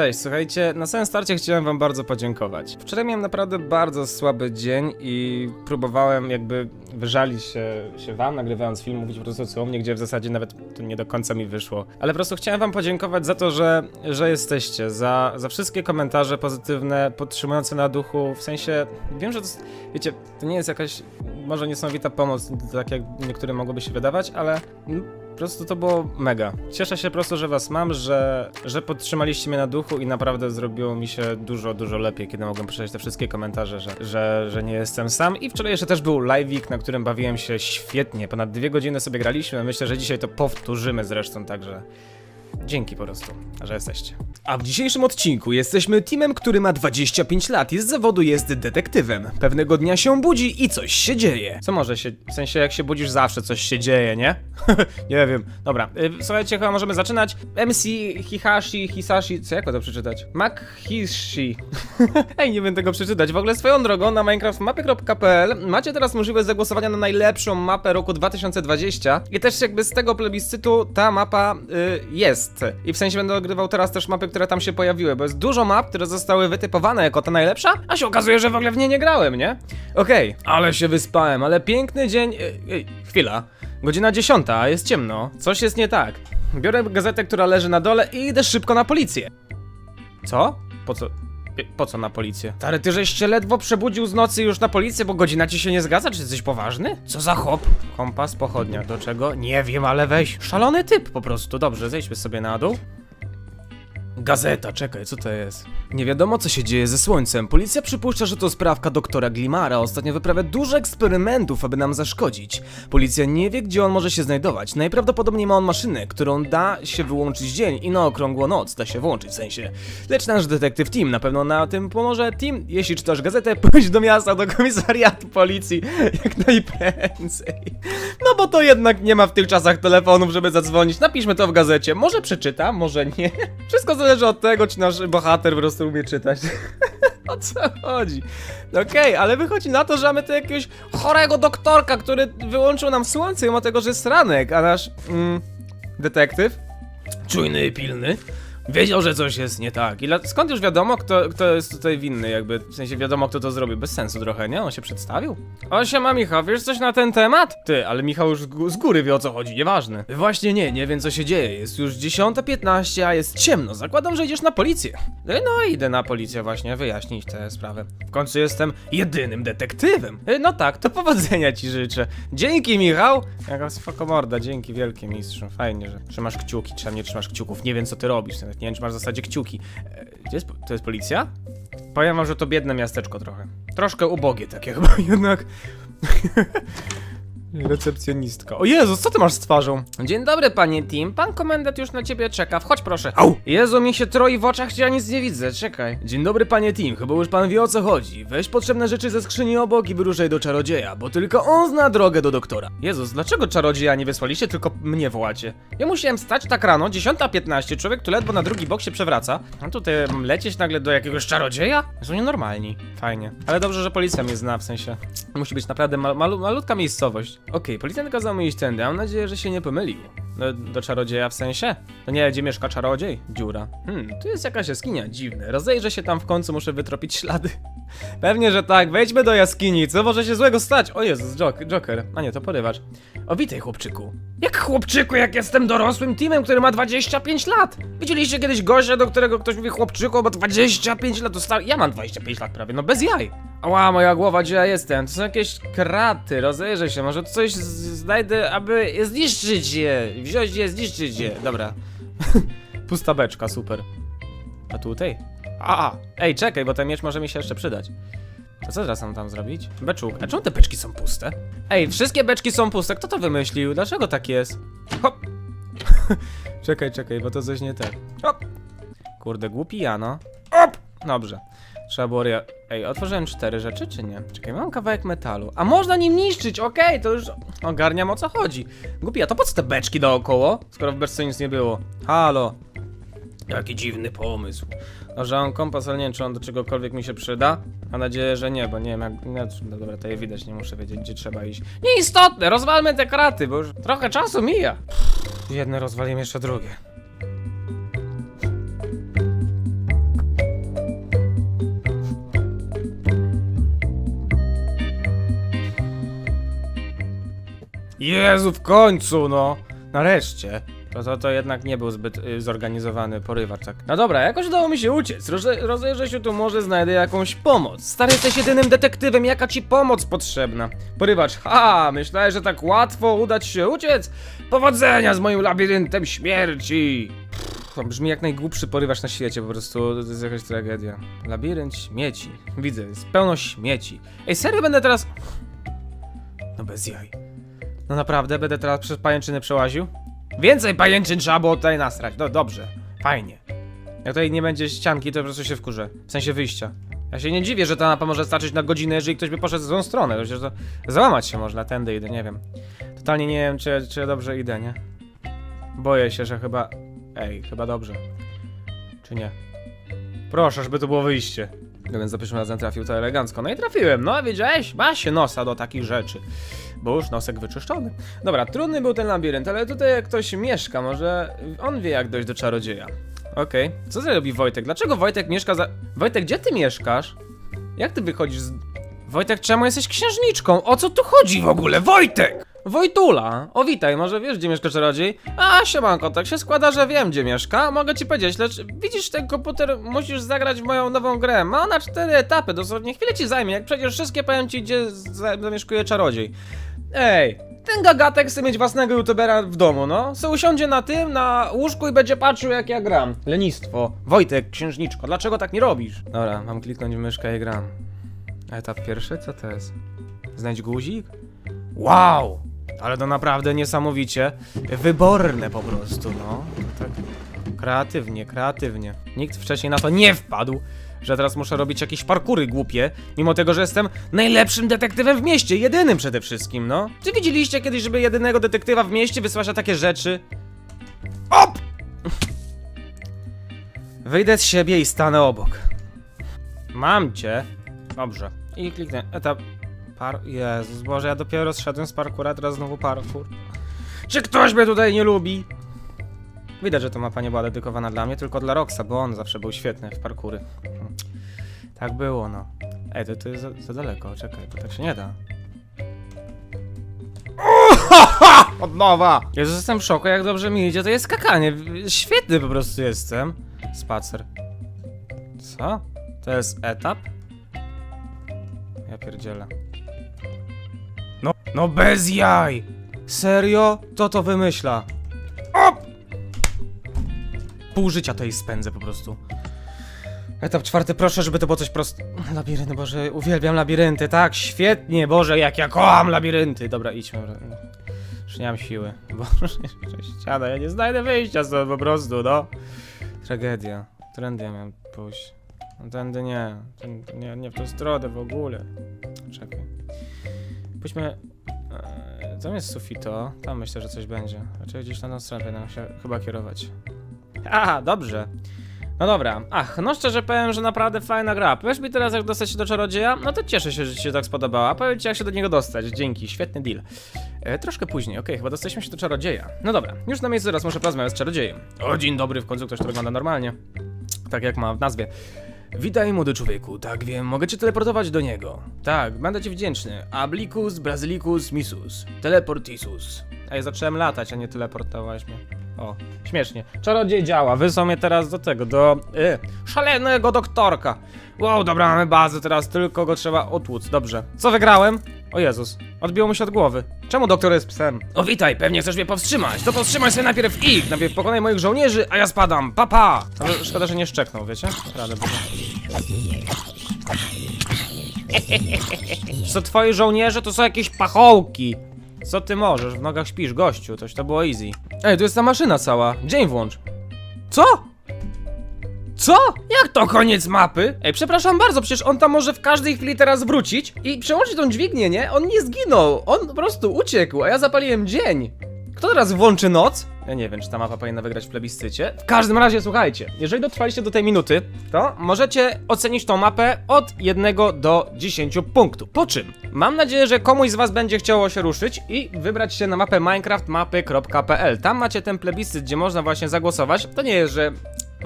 Cześć, słuchajcie, na samym starcie chciałem wam bardzo podziękować. Wczoraj miałem naprawdę bardzo słaby dzień i próbowałem jakby wyżalić się, się wam, nagrywając film, mówić po prostu co u mnie, gdzie w zasadzie nawet to nie do końca mi wyszło. Ale po prostu chciałem wam podziękować za to, że, że jesteście, za, za wszystkie komentarze pozytywne, podtrzymujące na duchu, w sensie, wiem, że to, wiecie, to nie jest jakaś może niesamowita pomoc, tak jak niektórym mogłoby się wydawać, ale prostu to było mega. Cieszę się po prostu, że was mam, że, że podtrzymaliście mnie na duchu i naprawdę zrobiło mi się dużo, dużo lepiej, kiedy mogłem przeczytać te wszystkie komentarze, że, że, że nie jestem sam. I wczoraj jeszcze też był live'ik, na którym bawiłem się świetnie. Ponad dwie godziny sobie graliśmy. Myślę, że dzisiaj to powtórzymy zresztą, także dzięki po prostu, że jesteście. A w dzisiejszym odcinku jesteśmy teamem, który ma 25 lat i z zawodu jest detektywem. Pewnego dnia się budzi i coś się dzieje. Co może się, w sensie jak się budzisz zawsze coś się dzieje, nie? nie wiem. Dobra, y, słuchajcie, chyba możemy zaczynać. MC Hihashi, Hisashi, co jak to przeczytać? Makhishi. Ej, nie wiem tego przeczytać. W ogóle swoją drogą na minecraftmapy.pl macie teraz możliwość zagłosowania na najlepszą mapę roku 2020 i też jakby z tego plebiscytu ta mapa y, jest. I w sensie będę ogrywał teraz też mapy, które tam się pojawiły, bo jest dużo map, które zostały wytypowane jako ta najlepsza, a się okazuje, że w ogóle w nie nie grałem, nie? Okej, ale się wyspałem, ale piękny dzień... Ej, ej, chwila. Godzina dziesiąta, a jest ciemno. Coś jest nie tak. Biorę gazetę, która leży na dole i idę szybko na policję. Co? Po co? Po co na policję? Stary, ty żeś się ledwo przebudził z nocy już na policję, bo godzina ci się nie zgadza? Czy jesteś poważny? Co za hop? Kompas, pochodnia, do czego? Nie wiem, ale weź. Szalony typ po prostu. Dobrze, zejdźmy sobie na dół. Gazeta, czekaj, co to jest? Nie wiadomo co się dzieje ze słońcem. Policja przypuszcza, że to sprawka doktora Glimara. Ostatnio wyprawia dużo eksperymentów, aby nam zaszkodzić. Policja nie wie, gdzie on może się znajdować. Najprawdopodobniej ma on maszynę, którą da się wyłączyć dzień i na okrągłą noc da się włączyć w sensie. Lecz nasz detektyw Tim na pewno na tym pomoże. Tim, jeśli czytasz gazetę, pójdź do miasta, do komisariatu policji jak najprędzej. No bo to jednak nie ma w tych czasach telefonów, żeby zadzwonić. Napiszmy to w gazecie. Może przeczyta, może nie. Wszystko zależy od tego, czy nasz bohater po prostu umie czytać. o co chodzi? No Okej, ale wychodzi na to, że mamy tu jakiegoś chorego doktorka, który wyłączył nam słońce, mimo tego, że jest ranek, a nasz mm, detektyw, czujny i pilny, wiedział, że coś jest nie tak. I skąd już wiadomo, kto, kto jest tutaj winny, jakby, w sensie wiadomo, kto to zrobił, bez sensu trochę, nie? On się przedstawił. O, siema Michał, wiesz coś na ten temat? Ty, ale Michał już z gó- z góry wie o co chodzi, nieważne. Właśnie nie, nie wiem co się dzieje, jest już 10.15, a jest ciemno, zakładam, że idziesz na policję. No idę na policję właśnie, wyjaśnić tę sprawę. W końcu jestem jedynym detektywem. No tak, to powodzenia ci życzę. Dzięki Michał! Jaka spoko morda, dzięki wielkie mistrzu. Fajnie, że trzymasz kciuki, tam nie trzymasz kciuków. Nie wiem co ty robisz, nie wiem czy masz w zasadzie kciuki. E, Gdzie jest, to jest policja? Powiem wam, że to biedne miasteczko trochę. Troszkę ubogie takie chyba jednak. Recepcjonistka. O Jezus, co ty masz z twarzą? Dzień dobry, panie Tim. Pan komendant już na ciebie czeka. Wchodź proszę. Au! Jezu, mi się troi w oczach, ja nic nie widzę. Czekaj. Dzień dobry, panie Tim. Chyba już pan wie o co chodzi. Weź potrzebne rzeczy ze skrzyni obok i wyruszaj do czarodzieja, bo tylko on zna drogę do doktora. Jezus, dlaczego czarodzieja nie wysłaliście, tylko mnie wołacie? Ja musiałem stać tak rano, 10.15, człowiek tu ledwo na drugi bok się przewraca. A tutaj lecieć nagle do jakiegoś czarodzieja? Są nienormalni. Fajnie. Ale dobrze, że policja mnie zna, w sensie. Musi być naprawdę mal malu malutka miejscowość. Okej, policjant kazał mi iść tędy, mam nadzieję, że się nie pomylił. Do, do czarodzieja w sensie? To nie, gdzie mieszka czarodziej? Dziura. Hmm, tu jest jakaś jaskinia, dziwne. Rozejrzę się tam w końcu, muszę wytropić ślady. Pewnie, że tak. Wejdźmy do jaskini. Co może się złego stać? O Jezus, Jok Joker. A nie, to porywacz. O, witaj, chłopczyku. Jak chłopczyku, jak jestem dorosłym teamem, który ma 25 lat? Widzieliście kiedyś gościa, do którego ktoś mówi chłopczyku, bo 25 lat to stary. Ja mam 25 lat prawie, no bez jaj. Ała, moja głowa, gdzie ja jestem? To są jakieś kraty, rozejrzę się, może coś znajdę, aby zniszczyć je. Wziąć je, zniszczyć je. Dobra. Pusta beczka, super. A tutaj? A, ej, czekaj, bo ten miecz może mi się jeszcze przydać. To co teraz mam tam zrobić? Beczuk. A czemu te beczki są puste? Ej, wszystkie beczki są puste. Kto to wymyślił? Dlaczego tak jest? Hop. czekaj, czekaj, bo to coś nie tak. Hop. Kurde, głupi Jano. Hop. Dobrze. Trzeba było... Ej, otworzyłem cztery rzeczy, czy nie? Czekaj, mam kawałek metalu. A można nim niszczyć, okej, to już ogarniam o co chodzi. Głupi, a to po co te beczki dookoło? Skoro w beczce nic nie było. Halo. Jaki dziwny pomysł. No, że mam kompas, ale nie wiem, czy on do czegokolwiek mi się przyda. Mam nadzieję, że nie, bo nie wiem jak... No, no dobra, to je widać, nie muszę wiedzieć, gdzie trzeba iść. Nieistotne, rozwalmy te kraty, bo już trochę czasu mija. Jedne rozwalimy, jeszcze drugie. Jezu, w końcu, no! Nareszcie. To, to, to jednak nie był zbyt y, zorganizowany porywacz, tak. No dobra, jakoś udało mi się uciec. Roze, rozejrzę się tu, może znajdę jakąś pomoc. Stary, jesteś jedynym detektywem, jaka ci pomoc potrzebna? Porywacz, ha, myślałeś, że tak łatwo udać się uciec? Powodzenia z moim labiryntem śmierci! To brzmi jak najgłupszy porywacz na świecie, po prostu to jest jakaś tragedia. Labirynt śmieci. Widzę, jest pełno śmieci. Ej, serio będę teraz... No bez jaj. No naprawdę, będę teraz przez pajęczyny przełaził? Więcej pajęczyn trzeba było tutaj nasrać. No dobrze, fajnie. Jak tutaj nie będzie ścianki, to po prostu się wkurzę. W sensie wyjścia. Ja się nie dziwię, że ta mapa może starczyć na godzinę, jeżeli ktoś by poszedł w złą stronę. Przecież to załamać się można, tędy idę, nie wiem. Totalnie nie wiem, czy, czy dobrze idę, nie? Boję się, że chyba... Ej, chyba dobrze. Czy nie? Proszę, żeby to było wyjście. No więc za pierwszym razem trafił to elegancko. No i trafiłem, no wiedziałeś? Ma się nosa do takich rzeczy. Bo już nosek wyczyszczony. Dobra, trudny był ten labirynt, ale tutaj jak ktoś mieszka, może on wie jak dojść do czarodzieja. Okej, co zrobi Wojtek? Dlaczego Wojtek mieszka za... Wojtek, gdzie ty mieszkasz? Jak ty wychodzisz z... Wojtek, czemu jesteś księżniczką? O co tu chodzi w ogóle? Wojtek! Wojtula! O witaj, może wiesz gdzie mieszka czarodziej? A, siemanko, tak się składa, że wiem gdzie mieszka, mogę ci powiedzieć, lecz widzisz ten komputer, musisz zagrać w moją nową grę. Ma ona cztery etapy, dosłownie chwilę ci zajmie, jak przejdziesz wszystkie powiem ci gdzie za- zamieszkuje czarodziej. Ej, ten gagatek chce mieć własnego youtubera w domu, no. Se usiądzie na tym, na łóżku i będzie patrzył jak ja gram. Lenistwo. Wojtek, księżniczko, dlaczego tak nie robisz? Dobra, mam kliknąć w myszkę i gram. Etap pierwszy, co to jest? Znajdź guzik? Wow! Ale to naprawdę niesamowicie wyborne po prostu, no. Tak kreatywnie, kreatywnie. Nikt wcześniej na to nie wpadł, że teraz muszę robić jakieś parkury głupie, mimo tego, że jestem najlepszym detektywem w mieście, jedynym przede wszystkim, no. Czy widzieliście kiedyś, żeby jedynego detektywa w mieście wysłać takie rzeczy? Op! Wyjdę z siebie i stanę obok. Mam cię. Dobrze. I kliknę. Etap. Par... Jezus Boże, ja dopiero zszedłem z parkura, teraz znowu parkour. Czy ktoś mnie tutaj nie lubi? Widać, że to mapa nie była dedykowana dla mnie, tylko dla Roxa, bo on zawsze był świetny w parkury. Tak było, no. Ej, to, to jest za, za daleko, czekaj, to tak się nie da. Od nowa! Jezus, jestem w szoku, jak dobrze mi idzie, to jest skakanie. Świetny po prostu jestem. Spacer. Co? To jest etap? Ja pierdzielę. No, bez jaj! Serio? To to wymyśla. Op! Pół życia tej spędzę po prostu. Etap czwarty, proszę, żeby to było coś proste. Labirynty, Boże, uwielbiam labirynty, tak, świetnie, Boże, jak ja kocham labirynty. Dobra, idźmy. Już nie mam siły. Boże, ściana, ja nie znajdę wyjścia stąd po prostu, no. Tragedia. Trendy ja miałem pójść. No tędy nie. Ten, nie, nie w tą stronę w ogóle. Czekaj. Pójdźmy... E, tam jest sufito. Tam myślę, że coś będzie. Znaczy gdzieś na tą stronę będę się chyba kierować. Aha, dobrze. No dobra. Ach, no szczerze powiem, że naprawdę fajna gra. Powiesz mi teraz, jak dostać się do czarodzieja? No to cieszę się, że ci się tak spodobała. Powiem ci, jak się do niego dostać. Dzięki, świetny deal. E, troszkę później, okej, chyba dostaliśmy się do czarodzieja. No dobra, już na miejscu teraz muszę porozmawiać z czarodziejem. O, dzień dobry, w końcu ktoś to wygląda normalnie. Tak jak ma w nazwie. Witaj, młody człowieku. Tak wiem, mogę cię teleportować do niego. Tak, będę ci wdzięczny. Ablicus, Brasilicus, Missus. Teleportisus. Ej, zacząłem latać, a nie teleportować mnie. O, śmiesznie. Czarodziej działa, wysłał mnie teraz do tego, do... Y, szalonego doktorka. Wow, dobra, mamy bazę, teraz tylko go trzeba otłuc. Dobrze. Co wygrałem? O Jezus, odbiło mu się od głowy. Czemu doktor jest psem? O witaj, pewnie chcesz mnie powstrzymać. To powstrzymaj sobie najpierw ich, najpierw pokonaj moich żołnierzy, a ja spadam. Papa! Pa. Szkoda, że nie szczeknął, wiecie? Naprawdę, bo... Co twoi żołnierze to są jakieś pachołki. Co ty możesz? W nogach śpisz, gościu, toś to było easy. Ej, tu jest ta maszyna cała. Dzień włącz. Co? Co? Jak to koniec mapy? Ej, przepraszam bardzo, przecież on tam może w każdej chwili teraz wrócić i przełączyć tą dźwignię, nie? On nie zginął, on po prostu uciekł, a ja zapaliłem dzień. Kto teraz włączy noc? Ja nie wiem, czy ta mapa powinna wygrać w plebiscycie. W każdym razie, słuchajcie, jeżeli dotrwaliście do tej minuty, to możecie ocenić tą mapę od 1 do 10 punktów. Po czym, mam nadzieję, że komuś z was będzie chciało się ruszyć i wybrać się na mapę minecraftmapy.pl. Tam macie ten plebiscyt, gdzie można właśnie zagłosować. To nie jest, że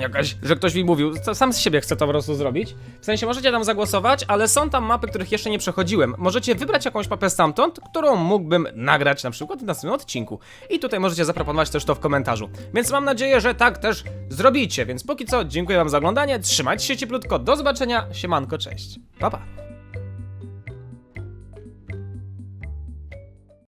jakaś, że ktoś mi mówił, to sam z siebie chcę to po prostu zrobić. W sensie możecie tam zagłosować, ale są tam mapy, których jeszcze nie przechodziłem. Możecie wybrać jakąś mapę stamtąd, którą mógłbym nagrać na przykład w następnym odcinku. I tutaj możecie zaproponować też to w komentarzu. Więc mam nadzieję, że tak też zrobicie. Więc póki co, dziękuję wam za oglądanie, trzymajcie się cieplutko, do zobaczenia, siemanko, cześć. Pa pa.